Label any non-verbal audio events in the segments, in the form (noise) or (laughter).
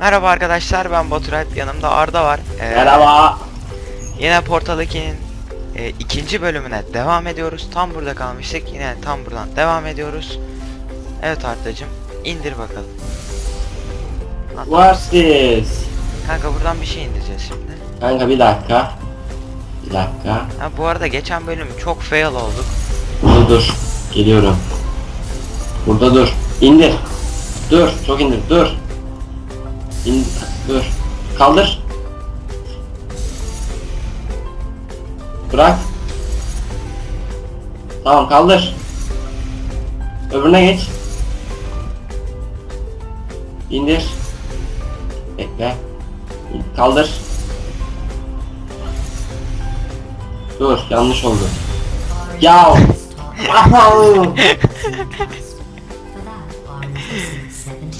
Merhaba arkadaşlar ben Baturalp yanımda Arda var. Ee, Merhaba. Yine Portal 2'nin e, ikinci bölümüne devam ediyoruz. Tam burada kalmıştık. Yine tam buradan devam ediyoruz. Evet Arda'cım indir bakalım. What's this? Kanka buradan bir şey indireceğiz şimdi. Kanka bir dakika. Bir dakika. Ha, bu arada geçen bölüm çok fail olduk. Dur dur. Geliyorum. Burada dur. İndir. Dur. Çok indir. Dur. İn dur. Kaldır. Bırak. Tamam kaldır. Öbürüne geç. İndir. Bekle. Kaldır. Dur yanlış oldu. Ya.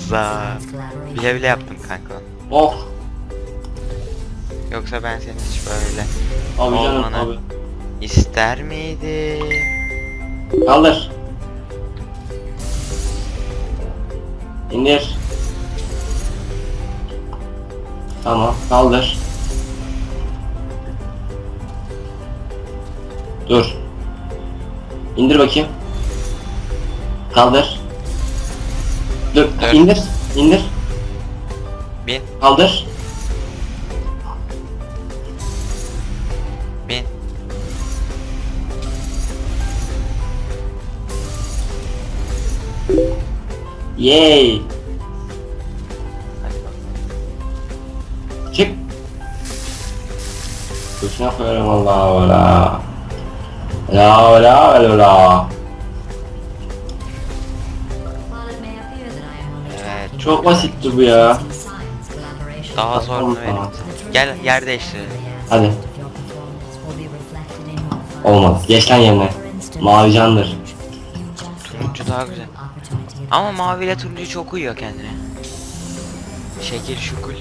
Za. Bile bile yaptım kanka. oh. Yoksa ben seni hiç böyle Abi canım Olmanı. abi. ister miydim? Kaldır. İndir. Tamam kaldır. Dur. İndir bakayım. Kaldır. Dur. Dur. İndir. İndir. Bin, Kaldır. bin. Yay. Çık. Kuşuna koyarım Allah ola. La ola ola ola. Evet, Çok basitti bu ya. Daha zorunu sana. Gel yer değiştirelim. Hadi. Olmaz. Geç lan yerine. Mavi candır. Turuncu daha güzel. Ama mavi ile turuncu çok uyuyor kendine. Şekil şukul.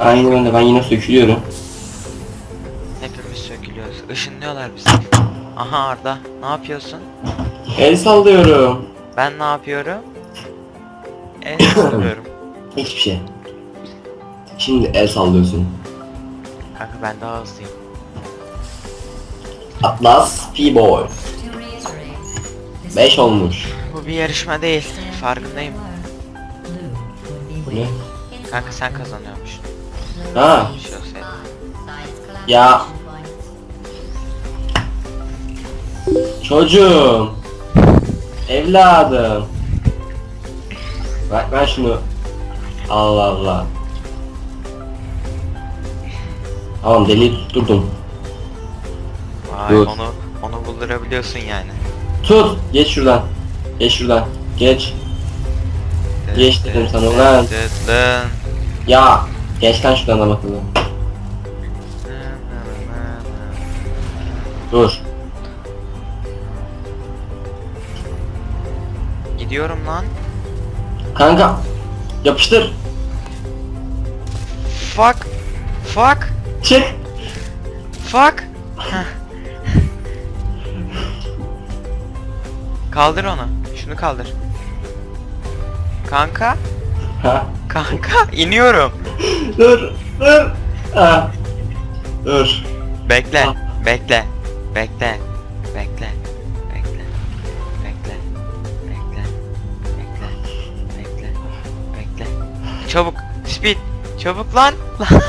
Aynen öyle ben yine sökülüyorum. Hepimiz sökülüyoruz. Işınlıyorlar bizi. Aha Arda, ne yapıyorsun? El sallıyorum. Ben ne yapıyorum? El sallıyorum. (coughs) Hiçbir şey. Şimdi el sallıyorsun. Kanka ben daha hızlıyım. Atlas P-Boy. 5 olmuş. Bu bir yarışma değil. Farkındayım. Bu ne? Kanka sen kazanıyormuş. Ha. Bir şey. Ya. Çocuğum. Evladım. Bak ben şunu. Allah Allah. Tamam deli tutturdum. Vay Dur. onu onu buldurabiliyorsun yani. Tut. Geç şuradan. Geç şuradan. Geç. Geç dedim sana ulan. Dıdın. Ya. Geç lan şuradan da bakalım. Dur. Gidiyorum lan. Kanka. Yapıştır. Fuck. Fuck. Çık. Fuck. Kaldır onu. Şunu kaldır. Kanka. Ha. Kanka iniyorum. Dur. Dur. Ha. Dur. Bekle. Bekle. Bekle. Bekle. Çabuk. Speed. Çabuk lan. Lan.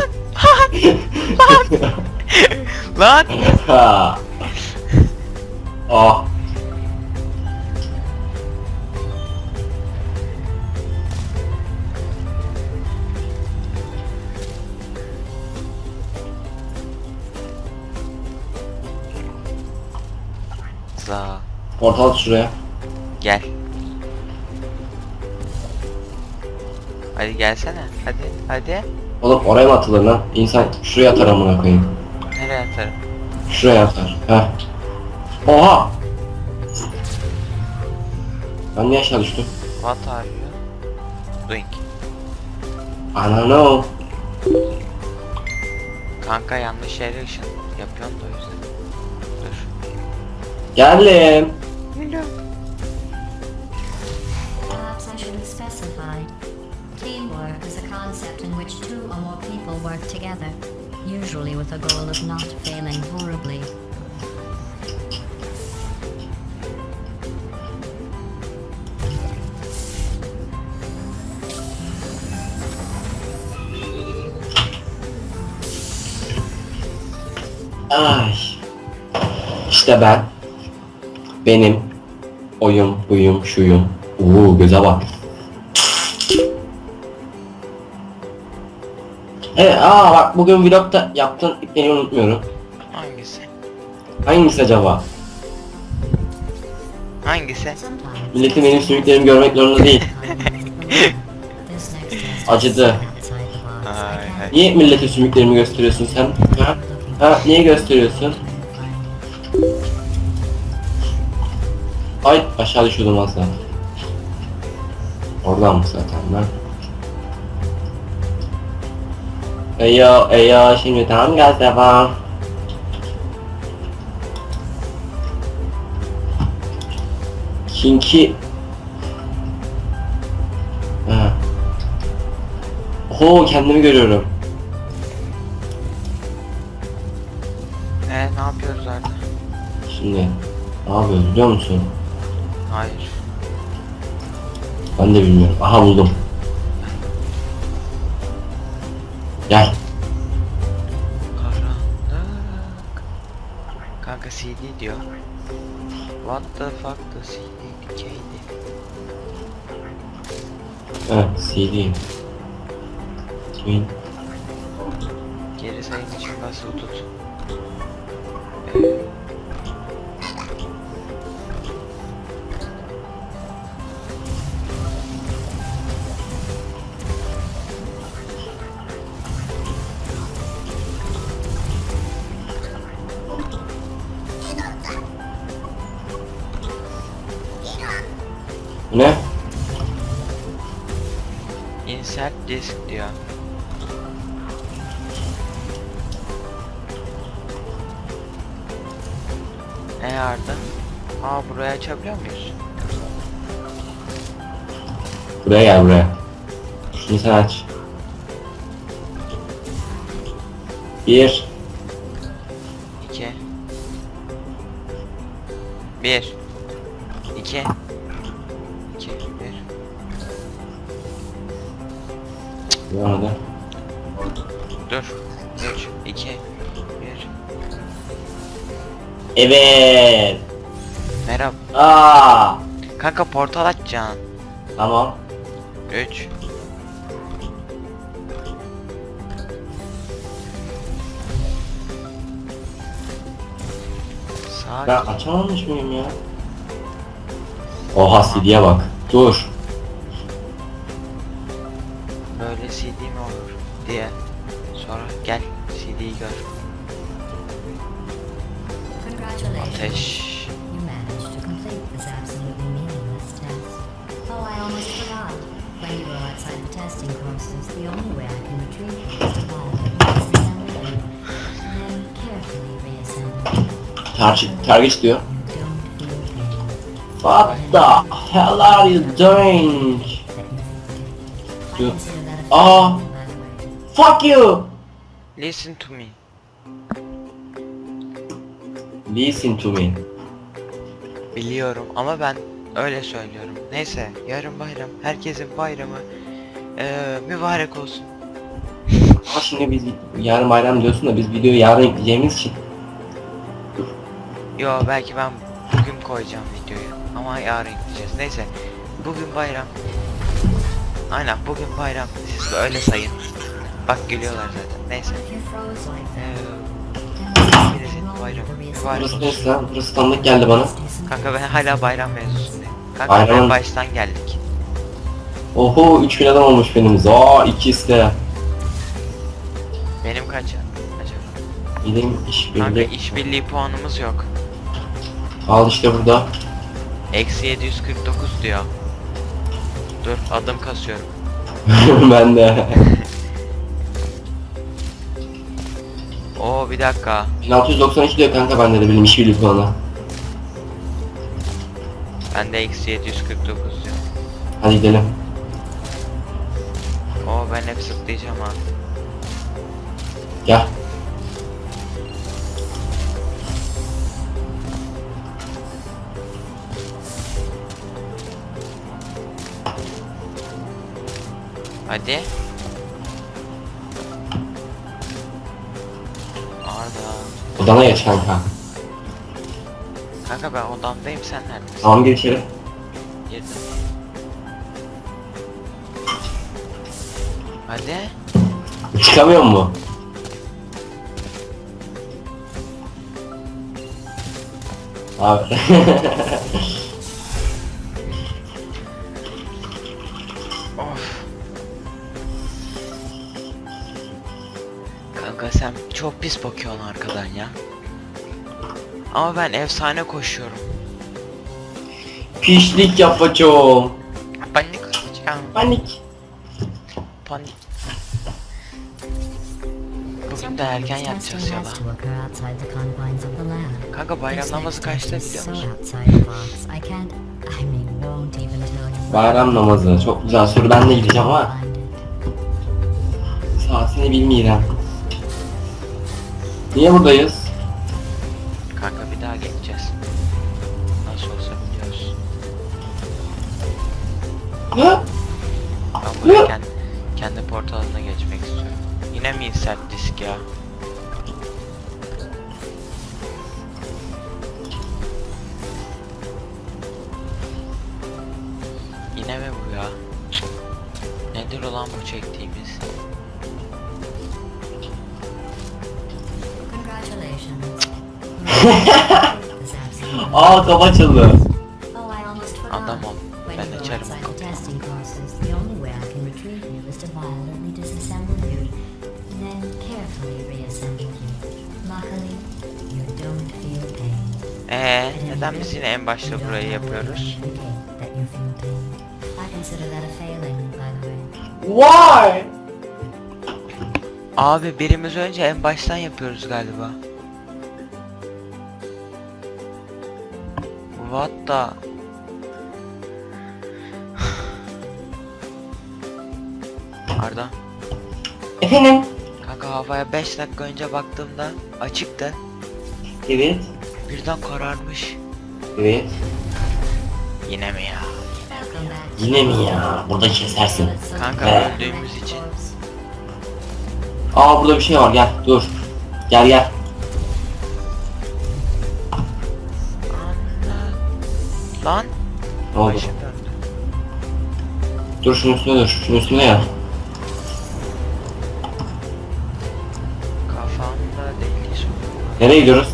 lan. (laughs) Ha. Oh. Za. Portal şuraya. Gel. Hadi gelsene. Hadi. Hadi. Oğlum oraya mı atılır lan? İnsan şuraya atar amına koyayım. Nereye atarım? Şuraya atar. Heh. Oha! Ben niye aşağı düştüm? What are you doing? I don't know. Kanka yanlış yere ışın yapıyorsun da o yüzden. Dur. Geldim. Perhaps I should have specified. Teamwork is a concept in which two or more people work together, usually with a goal of not failing horribly. Ay. İşte ben. Benim. Oyum, buyum, şuyum. Uuu göze bak. Evet, aa bak bugün vlogda yaptığın ipleri unutmuyorum. Hangisi? Hangisi acaba? Hangisi? Milletin benim sümüklerimi görmek zorunda değil. (laughs) Acıdı. Ay, ay. Niye millete sümüklerimi gösteriyorsun sen? Ha? Ha? Niye gösteriyorsun? Ay aşağı düşüyordum az daha. Oradan mı zaten ben? Eyo eyo şimdi tam gaz devam. Kinki Ha. Oho kendimi görüyorum. E ne yapıyoruz Arda? Şimdi ne yapıyoruz biliyor musun? Hayır. Ben de bilmiyorum. Aha buldum. Gel. Karanlık. Kanka CD diyor. What the fuck the CD dikeydi. Evet CD. Kimin? Geri sayım için basılı tut. Açabiliyor muyuz? Buraya gel buraya. Sen aç. Bir. İki. Bir. İki. İki. Bir. Bir arada. Dur. Üç. iki, Bir. Evet. Merhaba. Aa. Kanka portal açacaksın. Tamam. 3 Ben Sakin. açamamış mıyım ya? Oha CD'ye bak. Dur. Böyle CD mi olur diye. Sonra gel CD'yi gör. Congratulations. Ateş. Testing courses, the only way I can retrieve you is to buy a disassembly loop, and then carefully reassemble. Target, target diyor. What the hell are you doing? A Ah. Fuck you. Listen to me. Listen to me. Biliyorum ama ben öyle söylüyorum. Neyse yarın bayram. Herkesin bayramı eee mübarek olsun. Şimdi biz yarın bayram diyorsun da biz videoyu yarın ekleyeceğimiz için. Yo belki ben bugün koyacağım videoyu ama yarın gideceğiz. Neyse bugün bayram. Aynen bugün bayram. Siz de öyle sayın. Bak gülüyorlar zaten. Neyse. Wrong bayram, mübarek? Burası neresi lan? Burası tanıdık geldi bana. kanka ben hala bayram mevzusundayım. Kanka Bayram. en baştan geldik. Oho 3000 adam olmuş benim. Aa ikisi de. Benim kaç acaba? Benim Kanka işbirliği. işbirliği puanımız yok. Al işte burada. Eksi 749 diyor. Dur adım kasıyorum. (laughs) ben de. (laughs) Oo bir dakika. 1692 diyor kanka bende de benim işbirliği puanı. Bende eksi 749 diyor. Hadi gidelim. Oo ben hep zıplayacağım ha. Gel. Hadi. Arda. Odana geç kanka. Kanka ben odamdayım sen neredesin? Tamam içeri. Girdim. Hadi. Çıkamıyor mu? Abi. (laughs) Of. Kanka sen çok pis bakıyorsun arkadan ya. Ama ben efsane koşuyorum. Pişlik yapacağım. Panik yapacağım. Panik. Panik. The confines of the lab. Kanka bayram This namazı next kaçta biliyor musun? Bayram namazı. Çok güzel soru. Ben de gideceğim ama saatini bilmiyorum. Niye buradayız? Kanka bir daha geçeceğiz. Nasıl olsa biliyoruz. Hı? Ben buraya kendi, kendi portalına geçmek istiyorum. Yine mi insert disk ya? Yine mi bu ya? Nedir olan bu çektiğimiz? (laughs) Aa kapı açıldı. Consider that a failing, by the way. Why? Abi birimiz önce en baştan yapıyoruz galiba. What the? Arda, Efendim? kanka havaya 5 dakika önce baktığımda açıktı. Evet. Birden kararmış. Evet. Yine mi ya? Yine mi ya? Burada kesersin. Kanka Ee. öldüğümüz için. Aa burada bir şey var gel dur. Gel gel. Anla. Lan. Ne oldu? Başım döndü. Dur şunun üstüne dur. Şunun üstüne ya. Kafamda deli. Nereye gidiyoruz?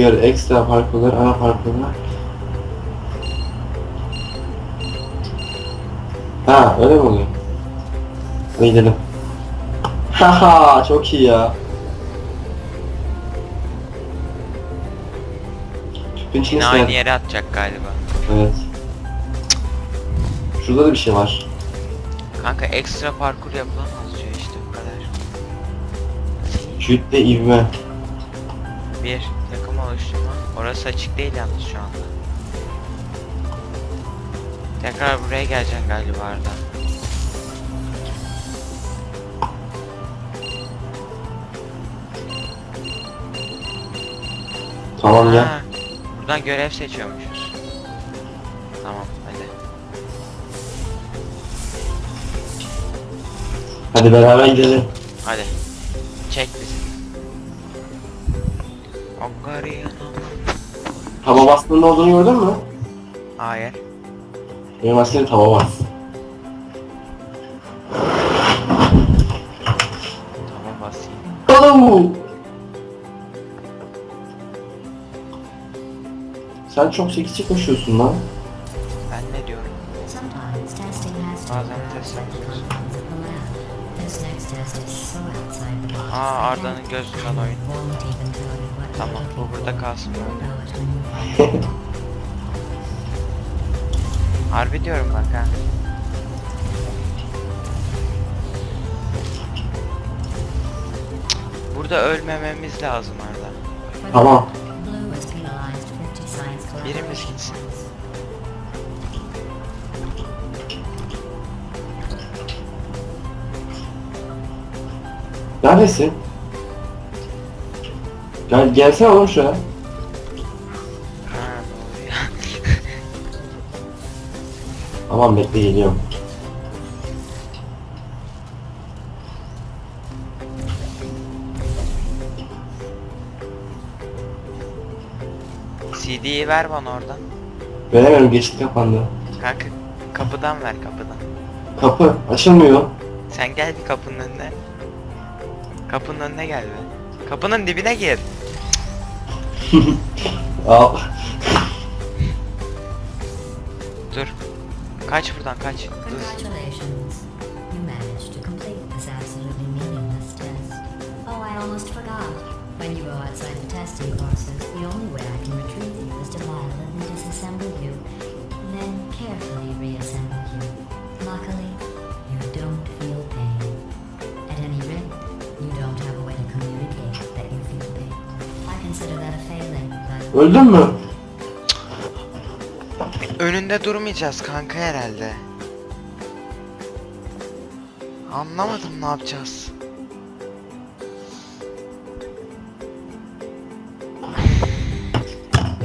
Uyarı ekstra parkurlar, ana parkurlar. Ha öyle mi oluyor? Hadi gidelim. Haha çok iyi ya. Tüpün Yine aynı yere atacak galiba. Evet. Şurada da bir şey var. Kanka ekstra parkur yapılamaz diyor işte bu kadar. Kütle ivme. Bir oluşturma. Orası açık değil yalnız şu anda. Tekrar buraya geleceksin galiba Arda. Tamam ya. Ha, buradan görev seçiyormuşuz. Tamam hadi. Hadi beraber gidelim. Hadi. Çek bizi. Ongariyana. Taba bastığında olduğunu gördün mü? Hayır. Benim askerim taba bas. Tamam basayım. Oğlum! Sen çok seksi koşuyorsun lan. Arda'nın gözü kal oyun. Tamam bu burada kalsın böyle. Harbi diyorum bak ha. Burada ölmememiz lazım Arda. Tamam. Birimiz gitsin. Neredesin? Gel gelsene oğlum şuraya. Ha ne oluyor? Tamam bekle geliyorum. CD'yi ver bana oradan. Veremiyorum geçti kapandı. Kanka kapıdan ver kapıdan. Kapı açılmıyor. Sen gel bir kapının önüne. Kapının önüne gel be. Kapının dibine gir. Al. Dur. Kaç buradan kaç. Hız. Congratulations. You managed to complete this absolutely meaningless test. Oh, I almost forgot. When you go outside the testing courses, the only way I can retrieve you is to violently disassemble you, then carefully reassemble you. Luckily, Öldün mü? Önünde durmayacağız kanka herhalde. Anlamadım ne yapacağız.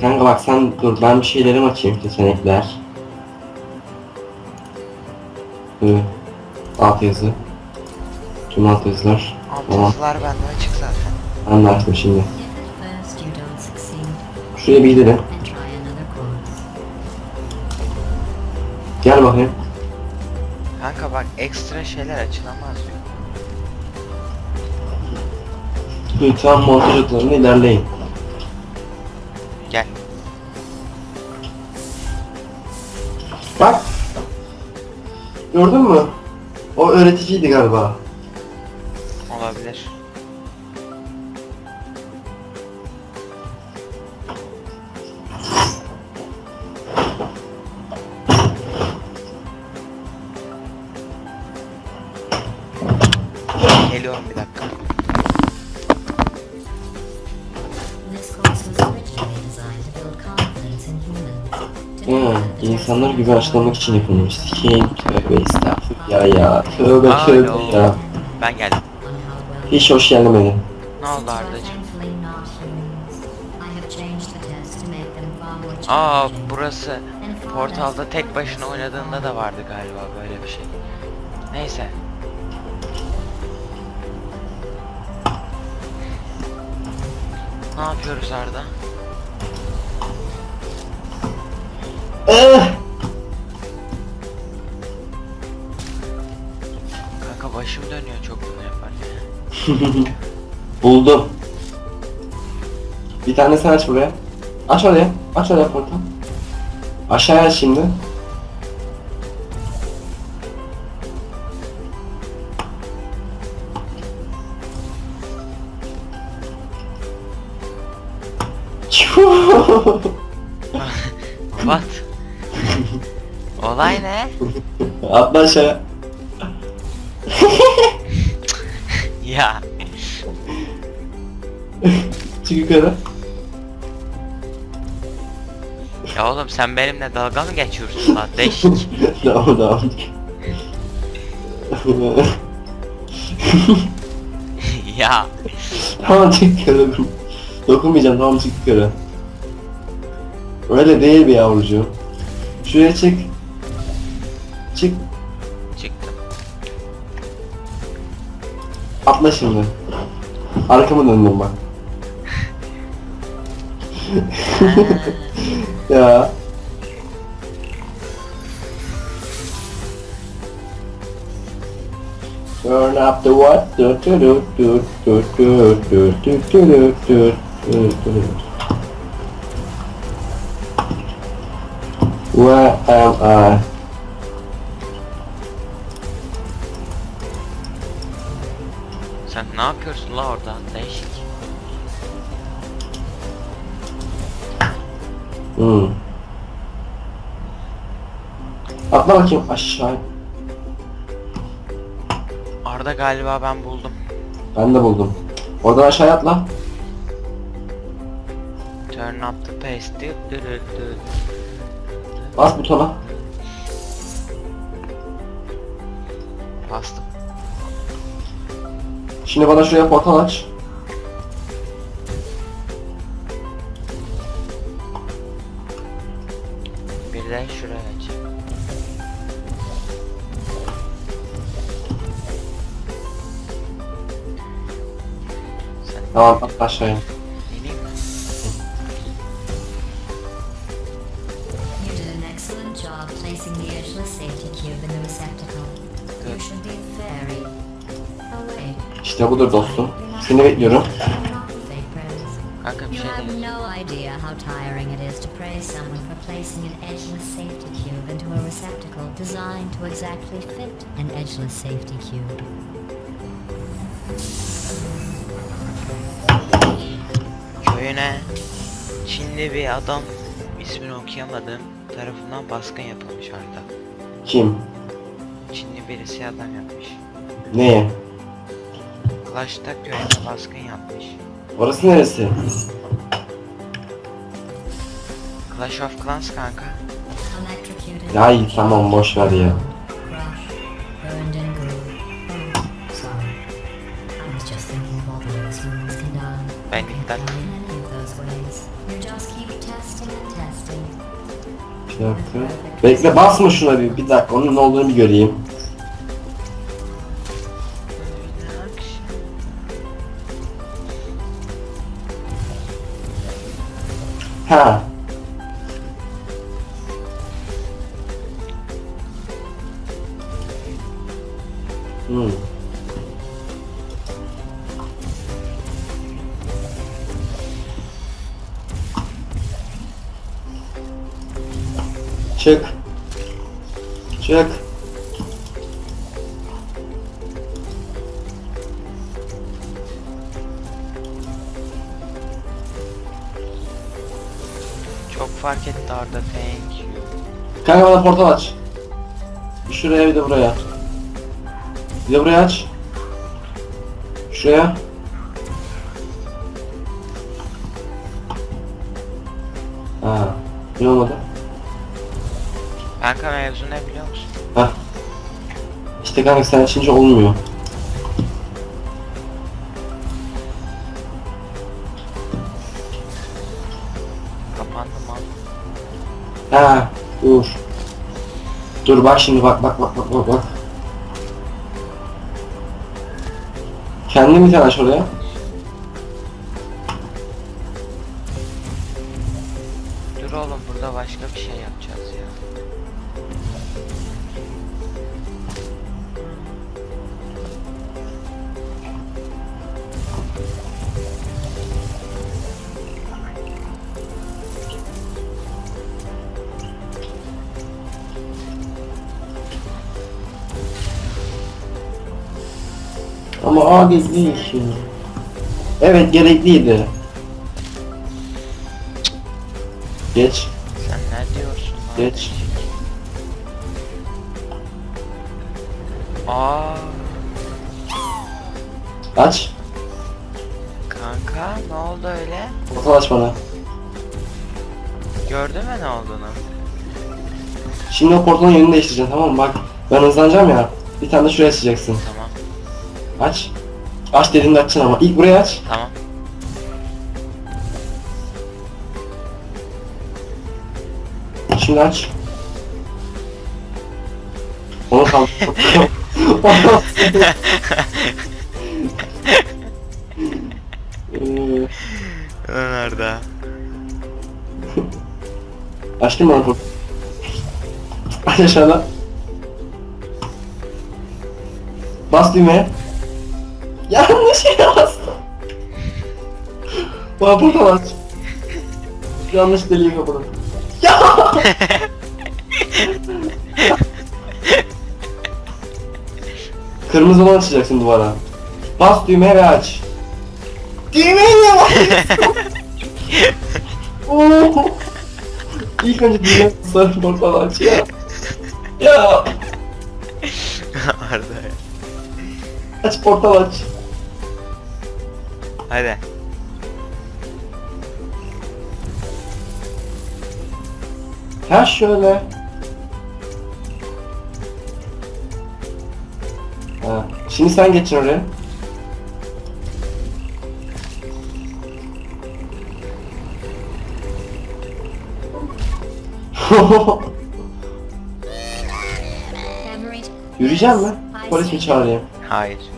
Kanka bak sen dur ben bir şeylerim açayım seçenekler. Hı. Alt yazı. Tüm alt yazılar. Tamam. Altıncılar bende açık zaten. Ben de açtım şimdi. Şuraya bir gidelim. Gel bakayım. Kanka bak ekstra şeyler açılamaz diyor. Lütfen montaj odalarına ilerleyin. Gel. Bak. Gördün mü? O öğreticiydi galiba. Hmm, yani insanlar gibi açlamak için yapılmış. Sikeyim tövbe estağfurullah ya ya. Tövbe Alo. tövbe ya. Ben geldim. Hiç hoş gelmedin. Ne oldu Ardacığım? Aa burası portalda tek başına oynadığında da vardı galiba böyle bir şey. Neyse. Ne yapıyoruz Arda? Eh! Kanka başım dönüyor çok bunu yaparken. (laughs) Buldum. Bir tane sen aç buraya. Aç oraya. Aç oraya portal. Aşağıya aç şimdi. (laughs) (laughs) What? Olay ne? (laughs) Atla aşağıya. (laughs) Ya (laughs) Çık yukarı. ya oğlum sen benimle dalga mı geçiyorsun lan değişik. tamam tamam. ya tamam çık yukarı. Dokunmayacağım tamam çık yukarı. Öyle değil bir yavrucuğum. Şuraya çık. Çık. çıktım. Atla şimdi. Arkamı döndüm bak. ya. Turn up the what? Do, do, do, do, do, do, do, do, do, do, do, do. Where am I? La orada değişik. Hmm. Atla bakayım aşağı. Arda galiba ben buldum. Ben de buldum. Oradan aşağıya atla. Turn up the dü. Bas butona. Bastım. Şimdi bana şuraya portal aç. Bir de şuraya aç. Sen Tamam aşağıya. Receptacle designed to exactly fit an edgeless safety cube. Köyüne Çinli bir adam ismini okuyamadığım tarafından baskın yapılmış orada. Kim? Çinli birisi adam yapmış. Neye? Clash'ta köyüne baskın yapmış. Orası neresi? Clash of Clans kanka. Ya iyi tamam boş ver ya. Ben testing. Bir dakika. Bekle basma şuna bir, bir dakika onun ne olduğunu bir göreyim. Ha. Hmm. Çık. Çık. Kanka bana portal aç. Bir şuraya bir de buraya. Bir de buraya aç. Şuraya. Ha. Ne olmadı? Kanka mevzu ne biliyor musun? Heh. İşte kanka sen açınca olmuyor. Kapandı mı? Ha. Dur. Bak şimdi bak bak bak bak bak. Kendin tane aç oraya. Ama adil değil şimdi. Evet gerekliydi. Geç. Sen ne diyorsun lan? Geç. Aa Aç. kanka ne oldu öyle? Portal aç bana. Gördün mü ne olduğunu? Şimdi o portalın yönünü değiştireceksin tamam mı? Bak ben hızlanacağım ya. Bir tane de şuraya açacaksın. Tamam Aç. Aç dediğinde açacaksın ama. İlk buraya aç. tamam. Şimdi aç. Onu kal. Ee, Nerede? Açtın mı onu? Aç aşağıda. Bas düğmeye. Yanlış bastım. Bana portal aç. Yanlış deliği kapadım. Ya! Kırmızı olan açacaksın duvara. Bas düğmeye ve aç. Düğmeye niye basıyorsun? (laughs) Oo! İlk önce düğmeye sarı portal aç ya. Ya! (laughs) Arda ya. Aç portal aç. Hadi. Ha şöyle. Ha. Şimdi sen geçin oraya. (laughs) Yürüyeceğim mi? Polis mi çağırayım? Hayır.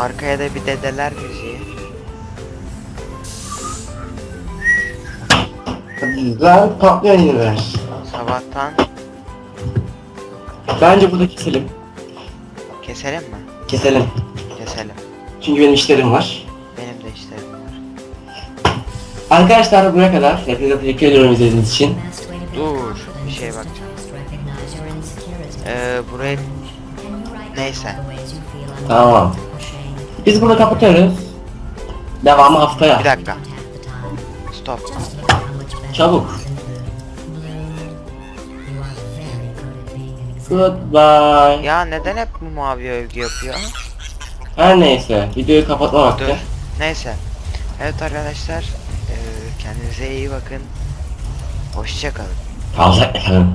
Arkaya da bir dedeler müziği. Güzel patlayan yine. Sabahtan Bence burada keselim. keselim mi? Keselim. Keselim. Çünkü benim işlerim var. Benim de işlerim var. Arkadaşlar buraya kadar. Hepinize teşekkür ediyorum izlediğiniz için. Dur, bir şeye bakacağım. Ee, buraya neyse. Tamam. Biz burada kapatıyoruz. Devamı haftaya. bir dakika. Stop. Çabuk. Goodbye. Ya neden hep bu mavi övgü yapıyor? Her neyse. Videoyu kapatma vakti. Dur. Neyse. Evet arkadaşlar. kendinize iyi bakın. Hoşçakalın. Efendim.